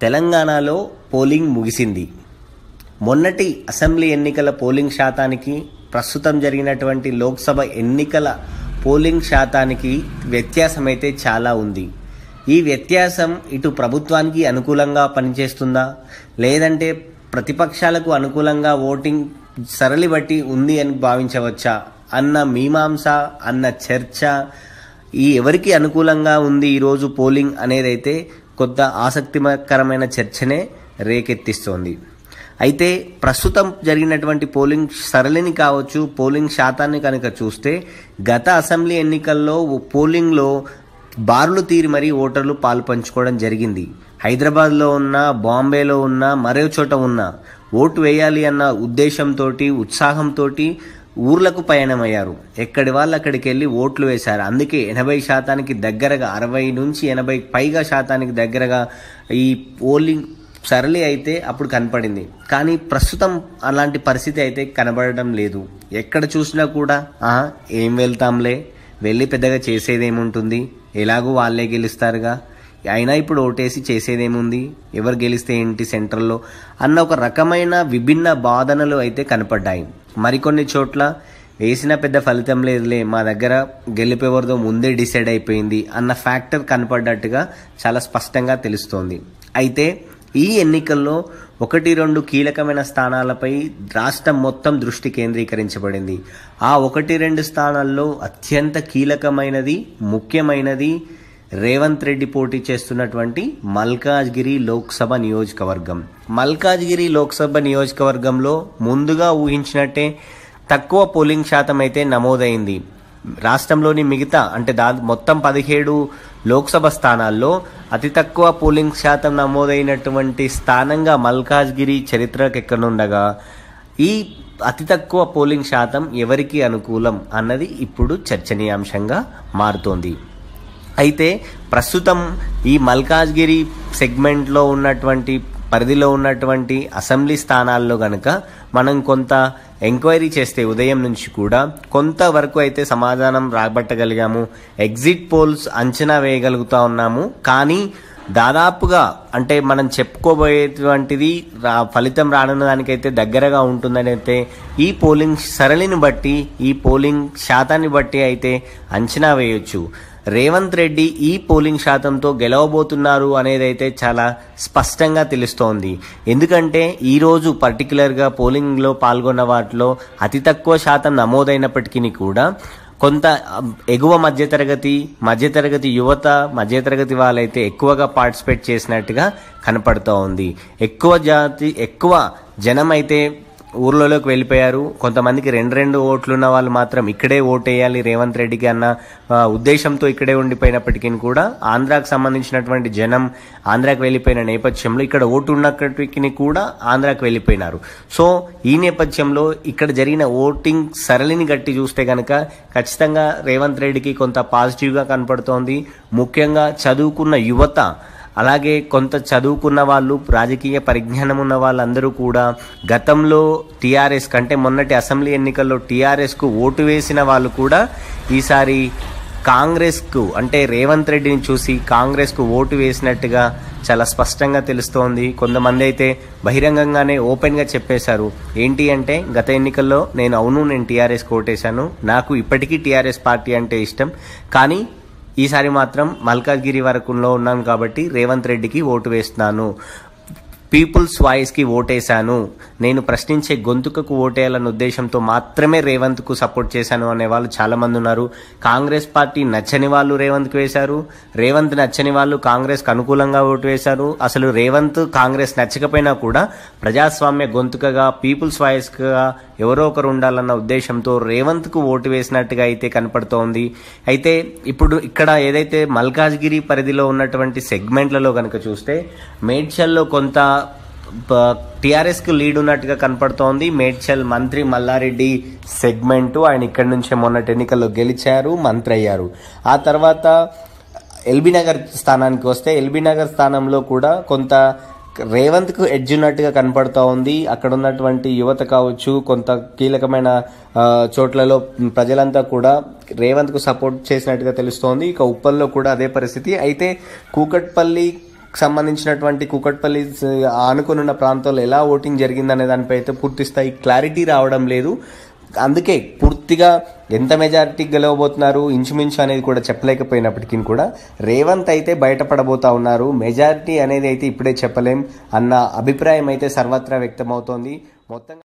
తెలంగాణలో పోలింగ్ ముగిసింది. మొన్నటి అసెంబ్లీ ఎన్నికల పోలింగ్ శాతానికి ప్రస్తుతం జరిగినటువంటి లోక్సభ ఎన్నికల పోలింగ్ శాతానికి వ్యత్యాసం అయితే చాలా ఉంది. ఈ వ్యత్యాసం ఇటు ప్రభుత్వానికి అనుకూలంగా పనిచేస్తుందా? లేదంటే ప్రతిపక్షాలకు అనుకూలంగా ఓటింగ్ సరళి బట్టి ఉంది అని భావించవచ్చా? అన్న మీమాంస అన్న చర్చ ఈ ఎవరికి అనుకూలంగా ఉంది ఈరోజు పోలింగ్ అనేదైతే కొంత ఆసక్తికరమైన చర్చనే రేకెత్తిస్తోంది. అయితే ప్రస్తుతం జరిగినటువంటి పోలింగ్ సరళిని కావచ్చు పోలింగ్ శాతాన్ని కనుక చూస్తే గత అసెంబ్లీ ఎన్నికల్లో పోలింగ్లో బారులు తీరి మరీ ఓటర్లు పాలు పంచుకోవడం జరిగింది. హైదరాబాద్లో ఉన్న బాంబేలో ఉన్న మరో చోట ఉన్న ఓటు వేయాలి అన్న ఉద్దేశంతో ఉత్సాహంతో ఊర్లకు పయనమయ్యారు. ఎక్కడి వాళ్ళు అక్కడికి వెళ్ళి ఓట్లు వేశారు. అందుకే ఎనభై శాతానికి దగ్గరగా అరవై నుంచి ఎనభై పైగా శాతానికి దగ్గరగా ఈ పోలింగ్ సరళి అయితే అప్పుడు కనపడింది. కానీ ప్రస్తుతం అలాంటి పరిస్థితి అయితే కనబడడం లేదు. ఎక్కడ చూసినా కూడా ఏం వెళ్తాంలే? వెళ్ళి పెద్దగా చేసేదేముంటుంది? ఎలాగో వాళ్ళే గెలుస్తారుగా? అయినా ఇప్పుడు ఓటేసి చేసేదేముంది? ఎవరు గెలిస్తే ఏంటి సెంట్రల్లో? అన్న ఒక రకమైన విభిన్న బాధనలు అయితే కనపడ్డాయి. మరికొన్ని చోట్ల వేసిన పెద్ద ఫలితం లేదులే. మా దగ్గర గెలిపేవరిదో ముందే డిసైడ్ అయిపోయింది అన్న ఫ్యాక్టర్ కనపడ్డట్టుగా చాలా స్పష్టంగా తెలుస్తోంది. అయితే ఈ ఎన్నికల్లో ఒకటి రెండు కీలకమైన స్థానాలపై రాష్ట్రం మొత్తం దృష్టి కేంద్రీకరించబడింది. ఆ ఒకటి రెండు స్థానాల్లో అత్యంత కీలకమైనది ముఖ్యమైనది రేవంత్ రెడ్డి పోటీ చేస్తున్నటువంటి మల్కాజ్గిరి లోక్సభ నియోజకవర్గం. మల్కాజ్గిరి లోక్సభ నియోజకవర్గంలో ముందుగా ఊహించినట్టే తక్కువ పోలింగ్ శాతం అయితే నమోదైంది. రాష్ట్రంలోని మిగతా అంటే దా మొత్తం పదిహేడు లోక్సభ స్థానాల్లో అతి తక్కువ పోలింగ్ శాతం నమోదైనటువంటి స్థానంగా మల్కాజ్గిరి చరిత్రకెక్కనుండగా ఈ అతి తక్కువ పోలింగ్ శాతం ఎవరికి అనుకూలం అన్నది ఇప్పుడు చర్చనీయాంశంగా మారుతోంది. అయితే ప్రస్తుతం ఈ మల్కాజ్గిరి సెగ్మెంట్లో ఉన్నటువంటి పరిధిలో ఉన్నటువంటి అసెంబ్లీ స్థానాల్లో గనక మనం కొంత ఎంక్వైరీ చేస్తే ఉదయం నుంచి కూడా కొంతవరకు అయితే సమాధానం రాబట్టగలిగాము. ఎగ్జిట్ పోల్స్ అంచనా వేయగలుగుతా ఉన్నాము. కానీ దాదాపుగా అంటే మనం చెప్పుకోబోయేటువంటిది రా ఫలితం రానున్న దానికైతే దగ్గరగా ఉంటుందని అయితే ఈ పోలింగ్ సరళిని బట్టి ఈ పోలింగ్ శాతాన్ని బట్టి అయితే అంచనా వేయొచ్చు. రేవంత్ రెడ్డి ఈ పోలింగ్ శాతంతో గెలవబోతున్నారు అనేది అయితే చాలా స్పష్టంగా తెలుస్తోంది. ఎందుకంటే ఈరోజు పర్టికులర్గా పోలింగ్లో పాల్గొన్న వాటిలో అతి తక్కువ శాతం నమోదైనప్పటికీ కూడా కొంత ఎగువ మధ్యతరగతి మధ్యతరగతి యువత మధ్యతరగతి వాళ్ళైతే ఎక్కువగా పార్టిసిపేట్ చేసినట్టుగా కనపడుతూ ఉంది ఎక్కువ జాతి ఎక్కువ జనం అయితే ఊర్లలోకి వెళ్ళిపోయారు. కొంతమందికి రెండు రెండు ఓట్లున్న వాళ్ళు మాత్రం ఇక్కడే ఓటేయాలి. రేవంత్ రెడ్డికి అన్న ఉద్దేశంతో ఇక్కడే ఉండిపోయినప్పటికీ కూడా ఆంధ్రాకు సంబంధించినటువంటి జనం ఆంధ్రాకి వెళ్ళిపోయిన నేపథ్యంలో ఇక్కడ ఓటు ఉన్నప్పటికీ కూడా ఆంధ్రాకి వెళ్ళిపోయినారు. సో ఈ నేపథ్యంలో ఇక్కడ జరిగిన ఓటింగ్ సరళిని గట్టి చూస్తే కనుక ఖచ్చితంగా రేవంత్ రెడ్డికి కొంత పాజిటివ్గా కనపడుతోంది. ముఖ్యంగా చదువుకున్న యువత అలాగే కొంత చదువుకున్న వాళ్ళు రాజకీయ పరిజ్ఞానం ఉన్న వాళ్ళందరూ కూడా గతంలో టీఆర్ఎస్ కంటే మొన్నటి అసెంబ్లీ ఎన్నికల్లో టీఆర్ఎస్కు ఓటు వేసిన వాళ్ళు కూడా ఈసారి కాంగ్రెస్కు అంటే రేవంత్ రెడ్డిని చూసి కాంగ్రెస్కు ఓటు వేసినట్టుగా చాలా స్పష్టంగా తెలుస్తోంది. కొంతమంది అయితే బహిరంగంగానే ఓపెన్గా చెప్పేశారు. ఏంటి అంటే గత ఎన్నికల్లో నేను అవును నేను టీఆర్ఎస్ ఓటేశాను. నాకు ఇప్పటికీ టీఆర్ఎస్ పార్టీ అంటే ఇష్టం. కానీ ఈసారి మాత్రం మల్కాజ్గిరి వరకులో ఉన్నాను కాబట్టి రేవంత్ రెడ్డికి ఓటు వేస్తున్నాను. పీపుల్స్ వాయిస్కి ఓటేశాను. నేను ప్రశ్నించే గొంతుకకు ఓటేయాలన్న ఉద్దేశంతో మాత్రమే రేవంత్కు సపోర్ట్ చేశాను అనే వాళ్ళు చాలామంది ఉన్నారు. కాంగ్రెస్ పార్టీ నచ్చని వాళ్ళు రేవంత్కి వేశారు. రేవంత్ నచ్చని వాళ్ళు కాంగ్రెస్కి అనుకూలంగా ఓటు వేశారు. అసలు రేవంత్ కాంగ్రెస్ నచ్చకపోయినా కూడా ప్రజాస్వామ్య గొంతుకగా పీపుల్స్ వాయిస్గా ఎవరో ఒకరు ఉండాలన్న ఉద్దేశంతో రేవంత్కు ఓటు వేసినట్టుగా అయితే కనపడుతోంది. అయితే ఇప్పుడు ఇక్కడ ఏదైతే మల్కాజ్గిరి పరిధిలో ఉన్నటువంటి సెగ్మెంట్లలో కనుక చూస్తే మేడ్చల్లో కొంత టీఆర్ఎస్కి లీడ్ ఉన్నట్టుగా కనపడుతోంది. మేడ్చల్ మంత్రి మల్లారెడ్డి సెగ్మెంటు ఆయన ఇక్కడి నుంచే మొన్నటి ఎన్నికల్లో గెలిచారు మంత్రి అయ్యారు. ఆ తర్వాత ఎల్బీ నగర్ స్థానానికి వస్తే ఎల్బీ నగర్ స్థానంలో కూడా కొంత రేవంత్కు ఎడ్జ్ ఉన్నట్టుగా కనపడుతూ ఉంది. అక్కడ ఉన్నటువంటి యువత కావచ్చు కొంత కీలకమైన చోట్లలో ప్రజలంతా కూడా రేవంత్కు సపోర్ట్ చేసినట్టుగా తెలుస్తోంది. ఇక ఉప్పల్లో కూడా అదే పరిస్థితి. అయితే కూకట్పల్లి సంబంధించినటువంటి కూకట్పల్లి ఆనుకునున్న ప్రాంతంలో ఎలా ఓటింగ్ జరిగిందనే దానిపై అయితే పూర్తి స్థాయి క్లారిటీ రావడం లేదు. అందుకే పూర్తిగా ఎంత మెజారిటీ గెలవబోతున్నారు ఇంచుమించు అనేది కూడా చెప్పలేకపోయినప్పటికీ కూడా రేవంత్ అయితే బయటపడబోతా ఉన్నారు. మెజారిటీ అనేది అయితే ఇప్పుడే చెప్పలేం అన్న అభిప్రాయం అయితే సర్వత్రా వ్యక్తమవుతోంది. మొత్తంగా